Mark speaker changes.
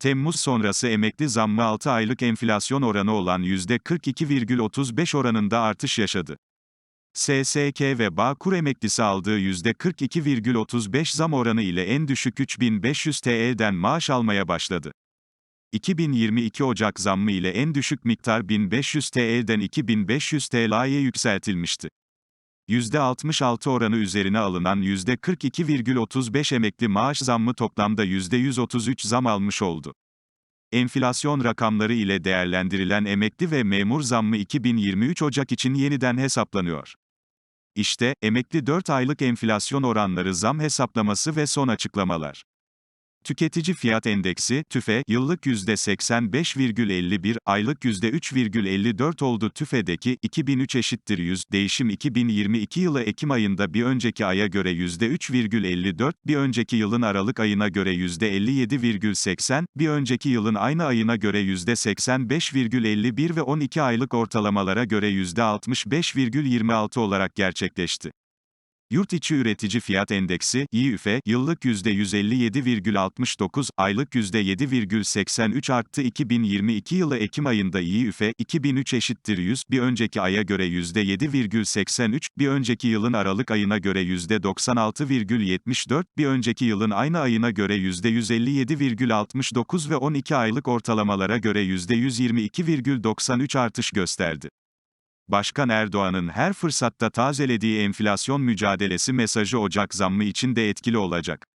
Speaker 1: Temmuz sonrası emekli zammı 6 aylık enflasyon oranı olan %42,35 oranında artış yaşadı. SSK ve Bağkur emeklisi aldığı %42,35 zam oranı ile en düşük 3500 TL'den maaş almaya başladı. 2022 Ocak zammı ile en düşük miktar 1500 TL'den 2500 TL'ye yükseltilmişti. %66 oranı üzerine alınan %42,35 emekli maaş zammı toplamda %133 zam almış oldu. Enflasyon rakamları ile değerlendirilen emekli ve memur zammı 2023 Ocak için yeniden hesaplanıyor. İşte, emekli 4 aylık enflasyon oranları zam hesaplaması ve son açıklamalar. Tüketici Fiyat Endeksi, TÜFE, yıllık %85,51, aylık %3,54 oldu. TÜFE'deki 2003 eşittir 100 değişim 2022 yılı Ekim ayında bir önceki aya göre %3,54, bir önceki yılın Aralık ayına göre %57,80, bir önceki yılın aynı ayına göre %85,51 ve 12 aylık ortalamalara göre %65,26 olarak gerçekleşti. Yurt içi üretici fiyat endeksi, YÜFE, yıllık %157,69, aylık %7,83 arttı 2022 yılı Ekim ayında YÜFE, 2003 eşittir 100, bir önceki aya göre %7,83, bir önceki yılın Aralık ayına göre %96,74, bir önceki yılın aynı ayına göre %157,69 ve 12 aylık ortalamalara göre %122,93 artış gösterdi. Başkan Erdoğan'ın her fırsatta tazelediği enflasyon mücadelesi mesajı Ocak zammı için de etkili olacak.